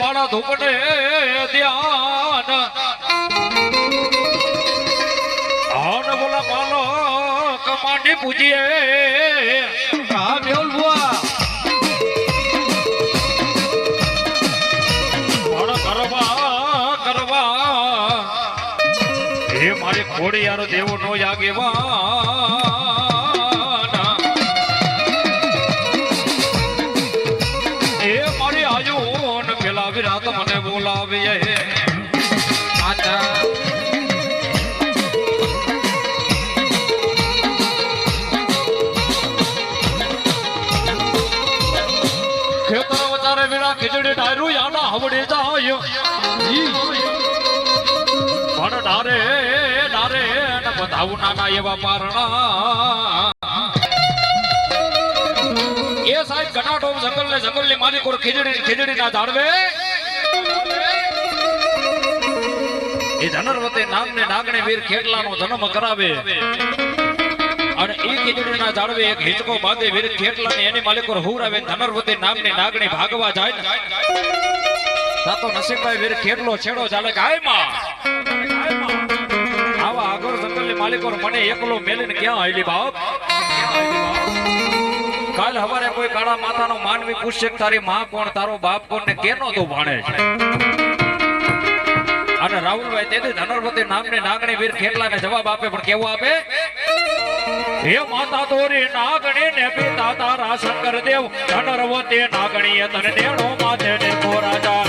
માતા ધૂપને ધ્યાન. આન બોલા માલો કમાડી પૂજીએ. હા, મેહુલ બુઆ કરવા કરવા એ મારી ખોડી યારો દેવો નો આગેવાન બોલાવીએ માતા. ખેતર વચારે વિના ખીચડી ડાયરું યાના હવડે જાય. પણ ડારે ડારે ને બતાવું નાના એવા પારણા. એ સાહેબ ગનાટો જંગલ ને જંગલની માલિકો ખીચડી ખીચડી ના ઝાડવે. એ ધનરવતી નામને નાગણે વીર ખેટલાનો જન્મ કરાવે. અને એ એક હિંચકો બાંધે વીર ખેટલાને એની માલિકો હુરાવે ધનરવતી નામની નાગણી ભાગવા જાય ને. નસીબભાઈ વીર ખેટલો છેડો ચાલે આવા આગળ જંગલની માલિકો મને એકલો મેલીને ક્યાં આયલી બાપ? કાલ હવારે કોઈ કાળા માતાનો માનવી પૂછશે તારી માં કોણ, તારો બાપ કોણ ને કેનો તું ભાણે છે? અને રાહુલભાઈ તેથી ધનુર્પતિ નામની નાગણી વીર ખેટલાને જવાબ આપે, પણ કેવો આપે? હે માતા તોરી નાગણી ને પિતા તારા શંકર દેવ ધનરવતી નાગણી તને દેણો માથે ને રાજા.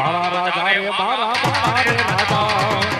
મારા રાજા રે મારા મારા રે રાજા.